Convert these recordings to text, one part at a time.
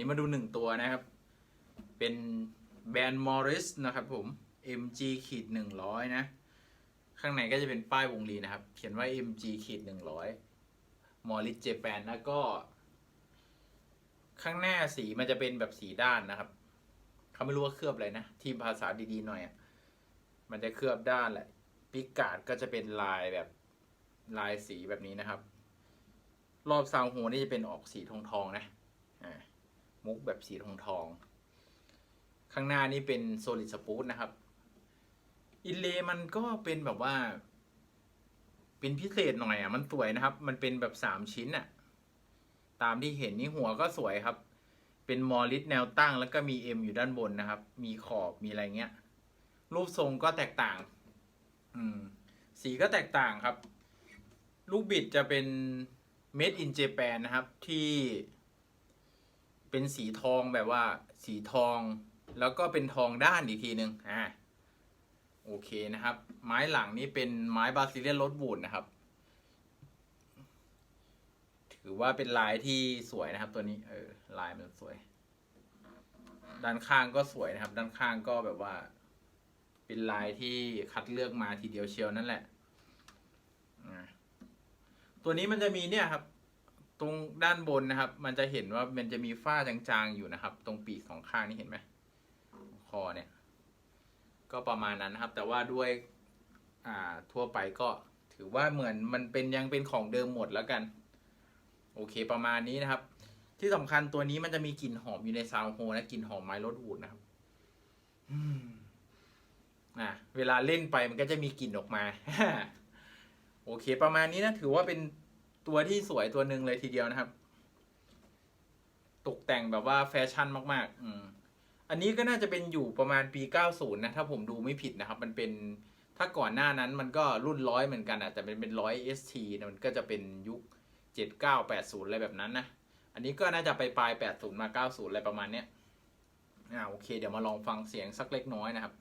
นี้มาดูหนึ่งตัวนะครับ เป็นแบรนด์มอริสนะครับผม MG ขีดหนึ่งร้อยนะ ข้างในก็จะเป็นป้ายวงลีนะครับ เขียนว่า MG ขีดหนึ่งร้อยมอริสเจแปนแล้วก็ ข้างหน้าสีมันจะเป็นแบบสีด้านนะครับ เขาไม่รู้ว่าเคลือบอะไรนะ ทีมภาษาดีๆหน่อยอะ่ะ มันจะเคลือบด้านแหละ ปิกาดก็จะเป็นลายแบบลายสีแบบนี้นะครับ รอบซาวโฮนี่จะเป็นออกสีทองทองๆนะ แบบสีทองทอง ข้างหน้านี่เป็นโซลิดสปูตนะครับ อินเลมันก็เป็นแบบว่า เป็นพิเศษหน่อยอะ มันสวยนะครับ มันเป็นแบบสามชิ้นอะ ตามที่เห็นนี่หัวก็สวยครับ เป็นมอลิสแนวตั้งแล้วก็มีเอ็มอยู่ด้านบนนะครับ มีขอบมีอะไรเงี้ย รูปทรงก็แตกต่าง อืม สีก็แตกต่างครับ ลูกบิดจะเป็น made in Japan นะครับที่ เป็นสีทองแบบว่าสีทอง แล้วก็เป็นทองด้านอีกทีหนึ่งอ่าโอเคนะครับ ไม้หลังนี้เป็นไม้บาซิเลียนรถบูดนะครับ ถือว่าเป็นลายที่สวยนะครับ ตัวนี้เออลายมันสวย ด้านข้างก็สวยนะครับ ด้านข้างก็แบบว่า เป็นลายที่คัดเลือกมาทีเดียวเชียวนั่นแหละตัวนี้มันจะมีเนี่ยครับ ตรงด้านบนนะครับ มันจะเห็นว่ามันจะมีฝ้าจางๆอยู่นะครับ ตรงปีกสองข้างนี่เห็นไหมคอเนี่ย ก็ประมาณนั้นนะครับ แต่ว่าด้วยอ่าทั่วไปก็ถือว่าเหมือนมันเป็นยังเป็นของเดิมหมดแล้วกัน โอเคประมาณนี้นะครับ ที่สำคัญตัวนี้มันจะมีกลิ่นหอมอยู่ในซาวโฮนะกลิ่นหอมไม้รสวูดนะครับอืมอะเวลาเล่นไปมันก็จะมีกลิ่นออกมาโอเค ประมาณนี้นะถือว่าเป็น ตัวที่สวยตัวหนึ่งเลยทีเดียวนะครับ ตกแต่งแบบว่าแฟชั่นมาก ๆ อืมอันนี้ก็น่าจะเป็นอยู่ประมาณปี 90 นะ ถ้าผมดูไม่ผิดนะครับ มันเป็นถ้าก่อนหน้านั้นมันก็รุ่นร้อยเหมือนกันอะแต่เป็นเป็นร้อย ST นะมันก็จะเป็นยุค 79 80 อะไรแบบนั้นนะ อันนี้ก็น่าจะไปปลาย 80 มา 90 อะไรประมาณเนี้ยอ่าโอเค เดี๋ยวมาลองฟังเสียงสักเล็กน้อยนะครับ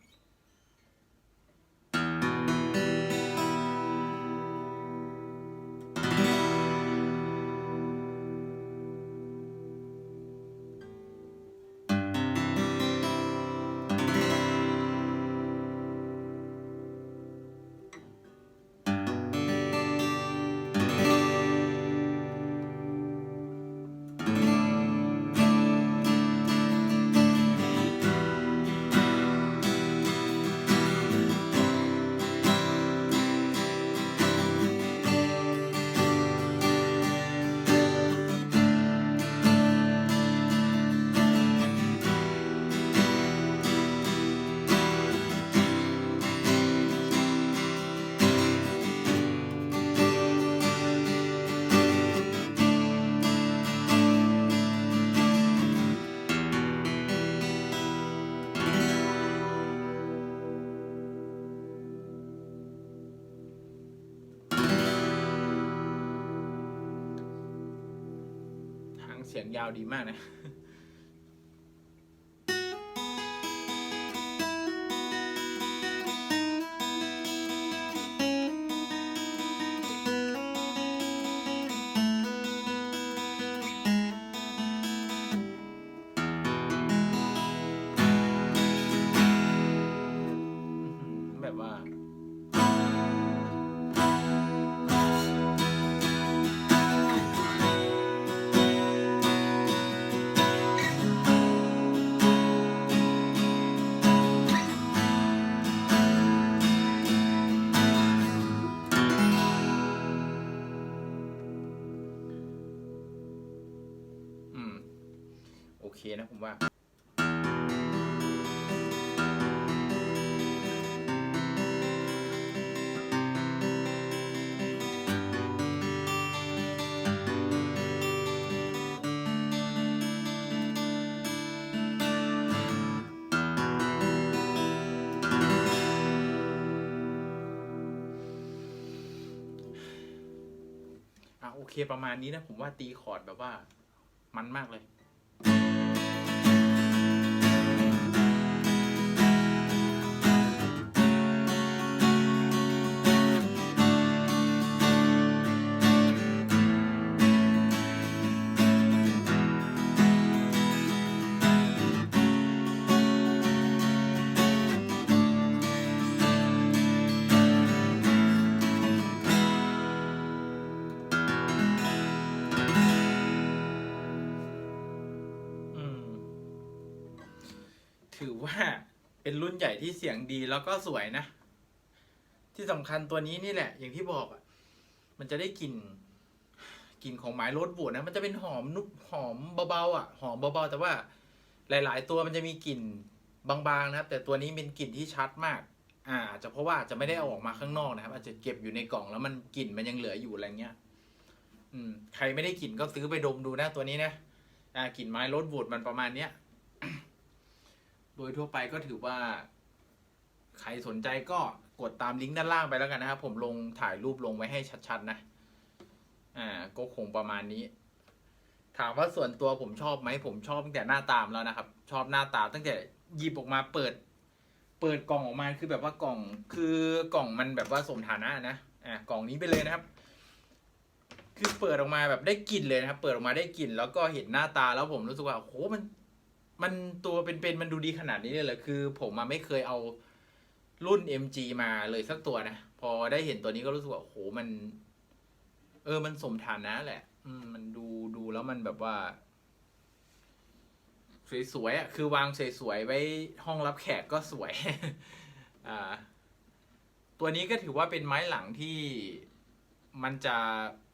เสียงยาวดีมากนะ เคนะผมว่าอะโอเคประมาณนี้นะผมว่าตีคอร์ดแบบว่ามันมากเลย ถือว่าเป็นรุ่นใหญ่ที่เสียงดีแล้วก็สวยนะ ที่สำคัญตัวนี้นี่แหละ อย่างที่บอกอะ มันจะได้กลิ่นกลิ่นของไม้โรสบูดนะ มันจะเป็นหอมนุบหอมเบาๆอะ หอมเบาๆแต่ว่าหลาย ๆ ตัวมันจะมีกลิ่นบางๆนะครับ แต่ตัวนี้เป็นกลิ่นที่ชัดมาก อ่าอาจจะเพราะว่าจะไม่ได้เอาออกมาข้างนอกนะครับ อาจจะเก็บอยู่ในกล่องแล้วมันกลิ่นมันยังเหลืออยู่อะไรเงี้ย อืม ใครไม่ได้กลิ่นก็ซื้อไปดมดูนะตัวนี้นะ อ่ากลิ่นไม้โรสบูดมันประมาณเนี้ย โดยทั่วไปก็ถือว่า ใครสนใจก็กดตามลิงก์ด้านล่างไปแล้วกันนะครับ ผมลงถ่ายรูปลงไว้ให้ชัดๆนะ อ่า ก็คงประมาณนี้ ถามว่าส่วนตัวผมชอบไหมผมชอบตั้งแต่หน้าตามแล้วนะครับ ชอบหน้าตาตั้งแต่หยิบออกมาเปิด เปิดกล่องออกมาคือแบบว่ากล่องคือกล่องมันแบบว่าสมฐานะนะอ่ากล่องนี้ไปเลยนะครับ คือเปิดออกมาแบบได้กลิ่นเลยนะครับ เปิดออกมาได้กลิ่นแล้วก็เห็นหน้าตาแล้วผมรู้สึกว่าโอ้โหมัน มันตัวเป็นๆมันดูดีขนาดนี้เลยเหรอคือ ผมมาไม่เคยเอารุ่น MG มาเลยสักตัวนะ พอได้เห็นตัวนี้ก็รู้สึกว่าโอ้โหมัน เออมันสมฐานะแหละ อืม มันดูดูแล้วมันแบบว่า สวยๆอะคือวางสวยๆไว้ห้องรับแขกก็สวย อ่า ตัวนี้ก็ถือว่าเป็นไม้หลังที่มันจะ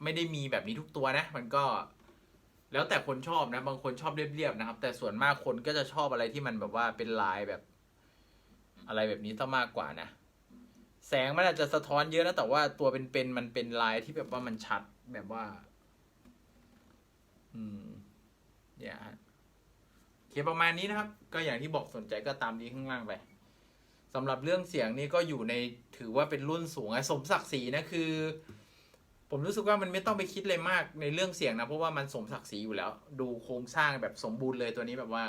ไม่ได้มีแบบนี้ทุกตัวนะ มันก็ แล้วแต่คนชอบนะ บางคนชอบเรียบๆนะครับ แต่ส่วนมากคนก็จะชอบอะไรที่มันแบบว่าเป็นลายแบบ อะไรแบบนี้ซะมากกว่านะ แสงมันอาจจะสะท้อนเยอะนะแต่ว่าตัวเป็นๆมันเป็นลายที่แบบว่ามันชัดแบบว่า อืมเนี่ยฮะโอเคประมาณนี้นะครับ ก็อย่างที่บอกสนใจก็ตามนี้ข้างล่างไปสำหรับเรื่องเสียงนี่ก็อยู่ในถือว่าเป็นรุ่นสูงอะสมศักดิ์ศรีนะคือ ผมรู้สึกว่ามันไม่ต้องไปคิดเลยมากในเรื่องเสียงนะ เพราะว่ามันสมศักดิ์ศรีอยู่แล้ว ดูโครงสร้างแบบสมบูรณ์เลยตัวนี้แบบว่า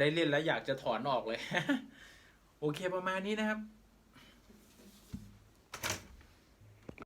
ได้เล่นแล้วอยากจะถอนออกเลย โอเคประมาณนี้นะครับ